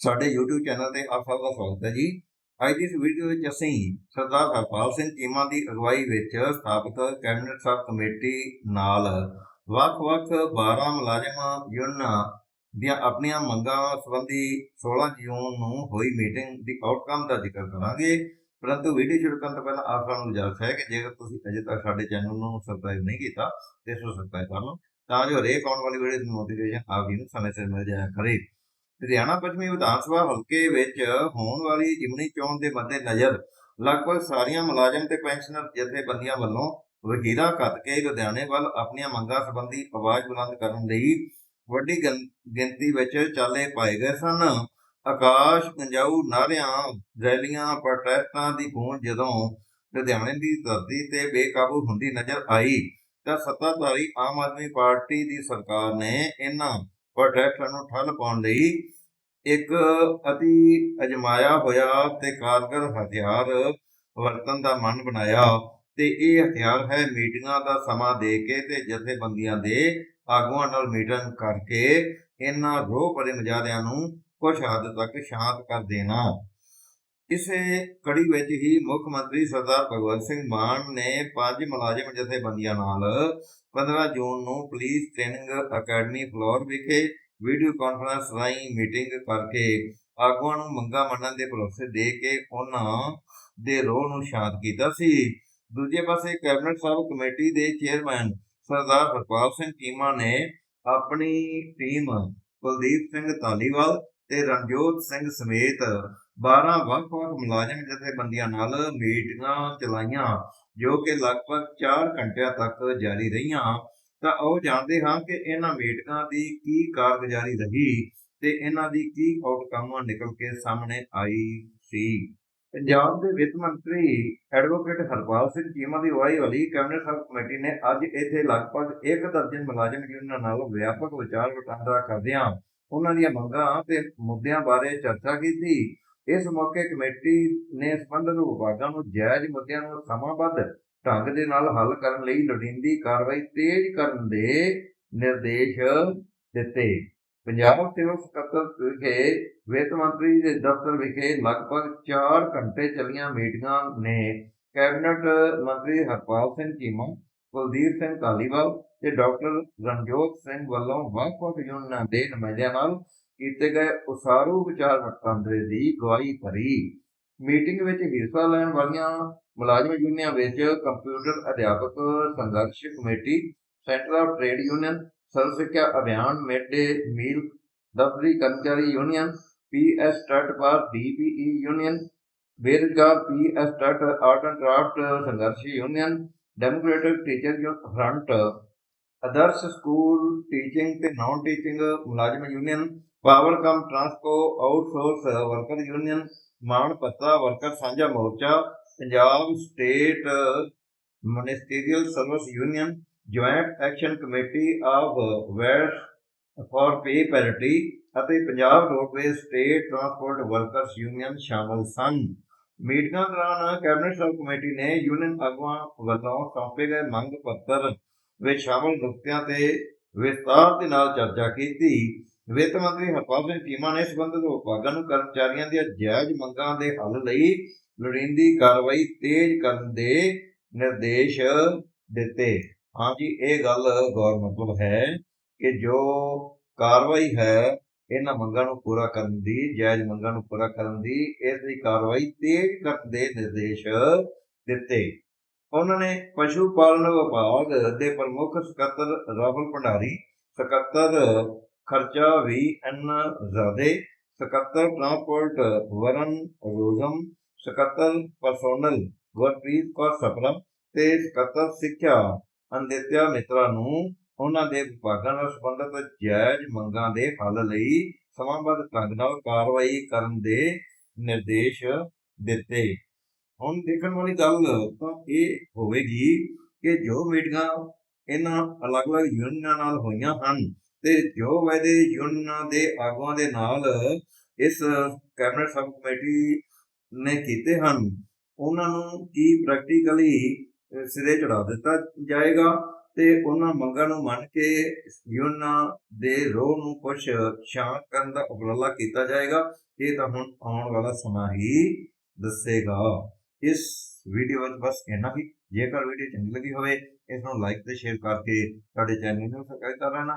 ਸਾਡੇ YouTube channel ਤੇ ਆਪ ਸਭ ਦਾ ਸਵਾਗਤ ਹੈ ਜੀ। ਅੱਜ ਦੀ ਇਸ ਵੀਡੀਓ ਵਿੱਚ ਅਸੀਂ ਸਰਦਾਰ ਹਰਪਾਲ ਸਿੰਘ ਚੀਮਾ ਦੀ ਅਗਵਾਈ ਵਿੱਚ ਸਥਾਪਿਤ ਕੈਬਨਿਟ ਸਬ ਕਮੇਟੀ ਨਾਲ ਵੱਖ-ਵੱਖ 12 ਮੁਲਾਜ਼ਮ ਯੂਨੀਅਨਾਂ ਦੀਆਂ ਆਪਣੀਆਂ ਮੰਗਾਂ ਸੰਬੰਧੀ 16 ਜੂਨ ਨੂੰ ਹੋਈ ਮੀਟਿੰਗ ਦੀ ਆਊਟਕਮ ਦਾ ਜ਼ਿਕਰ ਕਰਾਂਗੇ। ਪਰੰਤੂ ਵੀਡੀਓ ਸ਼ੁਰੂ ਕਰਨ ਤੋਂ ਪਹਿਲਾਂ ਆਪ ਸਾਨੂੰ ਗੁਜ਼ਾਰਿਸ਼ ਹੈ ਕਿ ਜੇਕਰ ਤੁਸੀਂ ਅਜੇ ਤੱਕ ਸਾਡੇ ਚੈਨਲ ਨੂੰ ਸਬਸਕ੍ਰਾਈਬ ਨਹੀਂ ਕੀਤਾ, ਤੇ ਇਸ ਨੂੰ ਸਬਸਕ੍ਰਾਈਬ ਕਰ ਲਓ, ਤਾਂ ਜੋ ਹਰੇਕ ਆਉਣ ਵਾਲੀ ਵੀਡੀਓ ਦੀ ਨੋਟੀਫਿਕੇਸ਼ਨ ਆਪ ਜੀ ਨੂੰ ਸਮੇਂ ਸਿਰ ਮਿਲ ਜਾਇਆ ਕਰੇ। ਲੁਧਿਆਣਾ ਪੱਛਮੀ ਵਿਧਾਨ ਸਭਾ ਹਲਕੇ ਵਿੱਚ ਹੋਣ ਵਾਲੀ ਜਿਮਨੀ ਚੋਣ ਦੇ ਮੱਦੇ ਨਜ਼ਰ ਲਗਭਗ ਸਾਰੀਆਂ ਮੁਲਾਜ਼ਮ ਤੇ ਪੈਨਸ਼ਨਰ ਜਥੇਬੰਦੀਆਂ ਵੱਲੋਂ ਵਕੀਲਾਂ ਕੱਤ ਕੇ ਲੁਧਿਆਣੇ ਵੱਲ ਆਪਣੀਆਂ ਮੰਗਾਂ ਸੰਬੰਧੀ ਆਵਾਜ਼ ਬੁਲੰਦ ਕਰਨ ਲਈ ਵੱਡੀ ਗਿਣਤੀ ਵਿੱਚ ਚਾਲੇ ਪਾਏ ਗਏ ਸਨ। ਆਕਾਸ਼ ਗੰਜਾਊ ਨਾਰਿਆਂ ਰੈਲੀਆਂ, ਪ੍ਰੋਟੈਸਟਾਂ ਦੀ ਗੂੰਜ ਜਦੋਂ ਲੁਧਿਆਣੇ ਦੀ ਧਰਤੀ ਤੇ ਬੇਕਾਬੂ ਹੁੰਦੀ ਨਜ਼ਰ ਆਈ ਤਾਂ ਸੱਤਾਧਾਰੀ ਆਮ ਆਦਮੀ ਪਾਰਟੀ ਦੀ ਸਰਕਾਰ ਨੇ ਇਹਨਾਂ ਪ੍ਰੋਟੈਸਟਾਂ ਨੂੰ ਠੱਲ ਪਾਉਣ ਲਈ ਇੱਕ ਅਤੀ ਅਜਮਾਇਆ ਹੋਇਆ ਤੇ ਕਾਰਗਰ ਹਥਿਆਰ ਵਰਤਣ ਦਾ ਮਨ ਬਣਾਇਆ। ਤੇ ਇਹ ਹਥਿਆਰ ਹੈ ਮੀਟਿੰਗਾਂ ਦਾ ਸਮਾਂ ਦੇ ਕੇ ਤੇ ਜਥੇਬੰਦੀਆਂ ਦੇ ਆਗੂਆਂ ਨਾਲ ਮੀਟਿੰਗ ਕਰਕੇ ਇਹਨਾਂ ਰੋਹ ਭਰੇ ਮਜਾਰਿਆਂ ਨੂੰ ਕੁਝ ਹੱਦ ਤੱਕ ਸ਼ਾਂਤ ਕਰ ਦੇਣਾ। ਇਸੇ ਕੜੀ ਵਿੱਚ ਹੀ ਮੁੱਖ ਮੰਤਰੀ ਸਰਦਾਰ ਭਗਵੰਤ ਸਿੰਘ ਮਾਨ ਨੇ ਪੰਜ ਮੁਲਾਜ਼ਮ ਜਥੇਬੰਦੀਆਂ ਨਾਲ 15 ਜੂਨ ਨੂੰ ਪੁਲਿਸ ਟ੍ਰੇਨਿੰਗ ਅਕੈਡਮੀ ਫਲੋਰ ਵਿਖੇ ਵੀਡੀਓ ਕਾਨਫਰੰਸ ਰਾਹੀਂ ਮੀਟਿੰਗ ਕਰਕੇ ਆਗੂਆਂ ਨੂੰ ਮੰਗਾਂ ਮੰਨਣ ਦੇ ਭਰੋਸੇ ਦੇ ਕੇ ਉਹਨਾਂ ਦੇ ਰੋਹ ਨੂੰ ਸ਼ਾਂਤ ਕੀਤਾ ਸੀ। ਦੂਜੇ ਪਾਸੇ ਕੈਬਨਿਟ ਸਬ ਕਮੇਟੀ ਦੇ ਚੇਅਰਮੈਨ ਸਰਦਾਰ ਹਰਪਾਲ ਸਿੰਘ ਚੀਮਾ ਨੇ ਆਪਣੀ ਟੀਮ ਕੁਲਦੀਪ ਸਿੰਘ ਧਾਲੀਵਾਲ ਤੇ ਰਣਜੋਤ ਸਿੰਘ ਸਮੇਤ 12 ਵੱਖ-ਵੱਖ ਮੁਲਾਜ਼ਮ ਜਥੇਬੰਦੀਆਂ ਨਾਲ ਮੀਟਿੰਗਾਂ ਚਲਾਈਆਂ, ਜੋ ਕਿ ਲਗਭਗ 4 ਘੰਟਿਆਂ ਤੱਕ ਜਾਰੀ ਰਹੀਆਂ। ਤਾਂ ਉਹ ਜਾਣਦੇ ਹਾਂ ਕਿ ਇਹਨਾਂ ਮੀਟਿੰਗਾਂ ਦੀ ਕੀ ਕਾਰਗੁਜ਼ਾਰੀ ਰਹੀ ਤੇ ਇਹਨਾਂ ਦੀ ਕੀ ਆਊਟਕਮ ਨਿਕਲ ਕੇ ਸਾਹਮਣੇ ਆਈ ਸੀ। ਪੰਜਾਬ ਦੇ ਵਿੱਤ ਮੰਤਰੀ ਐਡਵੋਕੇਟ ਹਰਪਾਲ ਸਿੰਘ ਚੀਮਾ ਦੀ ਅਗਵਾਈ ਵਾਲੀ ਕੈਬਨਿਟ ਸਬ ਕਮੇਟੀ ਨੇ ਅੱਜ ਇੱਥੇ ਲਗਭਗ ਇੱਕ ਦਰਜਨ ਮੁਲਾਜ਼ਮ ਯੂਨੀਅਨਾਂ ਨਾਲ ਵਿਆਪਕ ਵਿਚਾਰ ਵਟਾਂਦਰਾ ਕਰਦਿਆਂ ਉਹਨਾਂ ਦੀਆਂ ਮੰਗਾਂ ਤੇ ਮੁੱਦਿਆਂ ਬਾਰੇ ਚਰਚਾ ਕੀਤੀ। ਇਸ ਮੌਕੇ ਕਮੇਟੀ ਨੇ ਸੰਬੰਧਿਤ ਵਿਭਾਗਾਂ ਨੂੰ ਜਾਇਜ਼ ਮੁੱਦਿਆਂ ਨੂੰ ਸਮਾਬੱਧ ਢੰਗ ਦੇ ਨਾਲ ਹੱਲ ਕਰਨ ਲਈ ਲੋੜੀਂਦੀ ਕਾਰਵਾਈ ਤੇਜ਼ ਕਰਨ ਦੇ ਨਿਰਦੇਸ਼ ਦਿੱਤੇ। ਪੰਜਾਬ ਸੇਵਕ ਸਕੱਤਰ ਵਿਖੇ ਵਿੱਤ ਮੰਤਰੀ ਦੇ ਦਫ਼ਤਰ ਵਿਖੇ ਲਗਭਗ 4 ਘੰਟੇ ਚੱਲੀਆਂ ਮੀਟਿੰਗਾਂ ਨੇ ਕੈਬਨਿਟ ਮੰਤਰੀ ਹਰਪਾਲ ਸਿੰਘ ਚੀਮਾ, ਕੁਲਦੀਪ ਸਿੰਘ ਧਾਲੀਵਾਲ ਤੇ ਡਾਕਟਰ ਰਣਜੋਤ ਸਿੰਘ ਵੱਲੋਂ ਵੱਖ-ਵੱਖ ਯੂਨੀਅਨਾਂ ਦੇ ਨੁਮਾਇੰਦਿਆਂ ਨਾਲ ਕੀਤੇ ਗਏ ਉਸਾਰੂ ਵਿਚਾਰ ਵਟਾਂਦਰੇ ਦੀ ਗਵਾਹੀ ਭਰੀ। ਮੀਟਿੰਗ ਵਿੱਚ ਹਿੱਸਾ ਲੈਣ ਵਾਲੀਆਂ ਮੁਲਾਜ਼ਮ ਯੂਨੀਅਨਾਂ ਵਿੱਚ ਕੰਪਿਊਟਰ ਅਧਿਆਪਕ ਸੰਘਰਸ਼ committee, centre of trade union Sarva Shiksha Abhiyan mid day meal ਦਫ਼ਤਰੀ ਕਰਮਚਾਰੀ ਯੂਨੀਅਨ ਪੀਐਸ ਸਟੱਡ ਫਾਰ ਡੀਪੀਈ ਯੂਨੀਅਨ, ਬੇਰੁਜ਼ਗਾਰ ਪੀਐਸ ਸਟੱਡ ਆਰਟ ਐਂਡ ਕਰਾਫਟ ਸੰਘਰਸ਼ union democratic teacher front, Adarsh school teaching ਤੇ ਨਾਨ ਟੀਚਿੰਗ ਮੁਲਾਜ਼ਮ union power com outsource worker union, ਮਾਣ ਪੱਤਾ ਵਰਕਰ ਸਾਂਝਾ ਮੋਰਚਾ, Punjab state ministerial service union, joint action committee of vet for pay parity ਅਤੇ Punjab roadways state transport workers union ਸ਼ਾਮਲ ਸਨ। ਮੀਟਿੰਗਾਂ ਦੌਰਾਨ ਕੈਬਨਿਟ ਸਬ ਕਮੇਟੀ ਨੇ ਯੂਨੀਅਨ ਆਗੂਆਂ ਵੱਲੋਂ ਸੌਂਪੇ ਗਏ ਮੰਗ ਪੱਤਰ ਵਿੱਚ ਸ਼ਾਮਲ ਨੁਕਤਿਆਂ ਤੇ ਵਿਸਤਾਰ ਦੇ ਨਾਲ ਚਰਚਾ ਕੀਤੀ। ਵਿੱਤ ਮੰਤਰੀ ਹਰਪਾਲ ਸਿੰਘ ਚੀਮਾ ਨੇ ਸਬੰਧਤ ਵਿਭਾਗਾਂ ਨੂੰ ਕਰਮਚਾਰੀਆਂ ਦੀਆਂ ਜਾਇਜ਼ ਮੰਗਾਂ ਦੇ ਹੱਲ ਲਈ ਲੋੜੀਂਦੀ ਕਾਰਵਾਈ ਤੇਜ਼ ਕਰਨ ਦੇ ਨਿਰਦੇਸ਼ ਦਿੱਤੇ। ਹਾਂਜੀ ਇਹ ਗੱਲ ਗੌਰ ਮਤਲਬ ਹੈ ਕਿ ਜੋ ਕਾਰਵਾਈ ਹੈ, ਇਹਨਾਂ ਮੰਗਾਂ ਨੂੰ ਪੂਰਾ ਕਰਨ ਦੀ, ਜਾਇਜ਼ ਮੰਗਾਂ ਨੂੰ ਪੂਰਾ ਕਰਨ ਦੀ, ਇਸ ਦੀ ਕਾਰਵਾਈ ਤੇਜ਼ ਕਰਨ ਦੇ ਨਿਰਦੇਸ਼ ਦਿੱਤੇ। ਉਹਨਾਂ ਨੇ ਪਸ਼ੂ ਪਾਲਣ ਵਿਭਾਗ ਦੇ ਪ੍ਰਮੁੱਖ ਸਕੱਤਰ ਰਾਹੁਲ ਭੰਡਾਰੀ, ਸਕੱਤਰ ਖਰਚਾ ਵੀ ਐਨ ਜ਼ਾਦੇ ਸਕੱਤਰ ਟਰਾਂਸਪੋਰਟ ਵਰਨ ਰੋਜ਼ਮ, ਸਕੱਤਰ ਪਰਸੋਨਲ ਗੁਰਪ੍ਰੀਤ ਕੌਰ ਸਪਰਮ ਤੇ ਸਕੱਤਰ ਸਿੱਖਿਆ ਅੰਦਿਤਿਆ ਮਿੱਤਰਾ ਨੂੰ ਉਹਨਾਂ ਦੇ ਵਿਭਾਗਾਂ ਨਾਲ ਸੰਬੰਧਿਤ ਜਾਇਜ਼ ਮੰਗਾਂ ਦੇ ਹੱਲ ਲਈ ਸਮਾਂਬੱਧ ਢੰਗ ਨਾਲ ਕਾਰਵਾਈ ਕਰਨ ਦੇ ਨਿਰਦੇਸ਼ ਦਿੱਤੇ। ਹੁਣ ਦੇਖਣ ਵਾਲੀ ਗੱਲ ਤਾਂ ਇਹ ਹੋਵੇਗੀ ਕਿ ਜੋ ਮੀਟਿੰਗਾਂ ਇਹਨਾਂ ਅਲੱਗ-ਅਲੱਗ ਯੂਨੀਅਨਾਂ ਨਾਲ ਹੋਈਆਂ ਹਨ ਤੇ ਜੋ ਵਾਇਦੇ ਯੂਨੀਅਨਾਂ ਦੇ ਆਗੂਆਂ ਦੇ ਨਾਲ ਇਸ ਕੈਬਨਿਟ ਸਬ ਕਮੇਟੀ ਨੇ ਕੀਤੇ ਹਨ, ਉਹਨਾਂ ਨੂੰ ਕੀ ਪ੍ਰੈਕਟੀਕਲੀ ਸਿਰੇ ਚੜਾ ਦਿੱਤਾ ਜਾਏਗਾ ਤੇ ਉਹਨਾਂ ਮੰਗਾਂ ਨੂੰ ਮੰਨ ਕੇ ਯੂਨਾ ਦੇ ਰੋਹ ਨੂੰ ਕੁਝ ਸ਼ਾਂਤ ਕਰਨ ਦਾ ਉਪਰਾਲਾ ਕੀਤਾ ਜਾਏਗਾ, ਇਹ ਤਾਂ ਹੁਣ ਆਉਣ ਵਾਲਾ ਸਮਾਂ ਹੀ ਦੱਸੇਗਾ। ਇਸ ਵੀਡੀਓ ਵਿੱਚ ਬਸ ਇੰਨਾ ਹੀ। ਜੇਕਰ ਵੀਡੀਓ ਚੰਗੀ ਲੱਗੀ ਹੋਵੇ, ਇਸ ਨੂੰ ਲਾਈਕ ਤੇ ਸ਼ੇਅਰ ਕਰਕੇ ਸਾਡੇ ਚੈਨਲ ਨੂੰ ਸਬਸਕ੍ਰਾਈਬ ਕਰ ਲੈਣਾ।